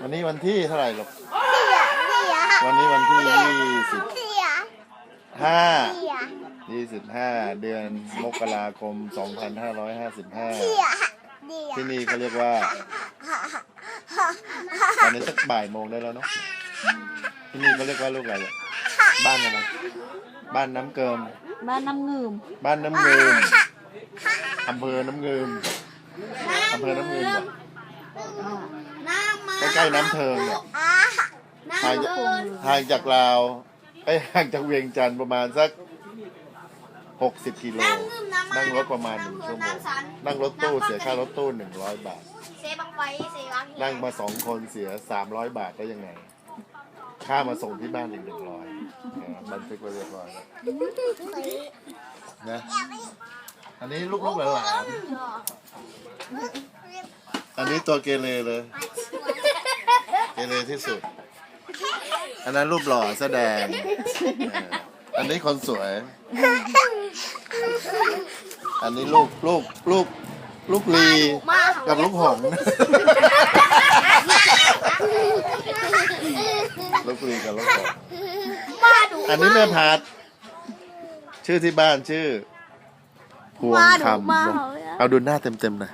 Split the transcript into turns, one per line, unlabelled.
วันนี้วันที่เท่าไหร่หรอก
เสียเสีย
วันนี้วันที่ยี่สิบ
เสีย
ห้า
เสีย
ยี่สิบห้าเดือนมกราคมสองพันห้าร้อยห้าสิบห้า
เสียเสีย
ที่นี่เขาเรียกว่าตอนนี้สักบ่ายโมงได้แล้วเนาะที่นี่เขาเรียกว่าลูกอะไรเนี่ยบ้านอะไรบ้านน้ำเกิม
บ้านน้ำงืม
บ้านน้ำเงิมอำเภอน้ำเงิมอำเภอน้ำเงิม
น้ำมา
ใกล้ๆน้ำเทิงเนี่ย
อะ
ห่างจากห่างจากลาวไอ้ยห่างจากเวียงจันทร์ประมาณสักหกสิบกิโล นั่งรถประมาณหนึ่งชั่วโมง นั่งรถตู้เสียค่ารถตู้หนึ่งร้อยบาท
เซบังไฟเซบัง
นั่งมาสองคนเสียสามร้อยบาทได้ยังไง ค่ามาส่งที่บ้านอีกหนึ่งร้อยบันทึกไว้เรียบร้อยแล้วนะ อันนี้ลูกๆหลานๆอันนี้ตัวเกเรเลย เกเรที่สุด อันนั้นรูปหล่อแสดงเอออันนี้คนสวย อันนี้ลูกลูกลูกลูกลีกับลูกหงส์ ลูกลีกับลูกหงส์
มาดู
อันนี้แม่พัด ชื่อที่บ้านชื่อพวงคำเอาดูหน้าเต็มๆหน่อย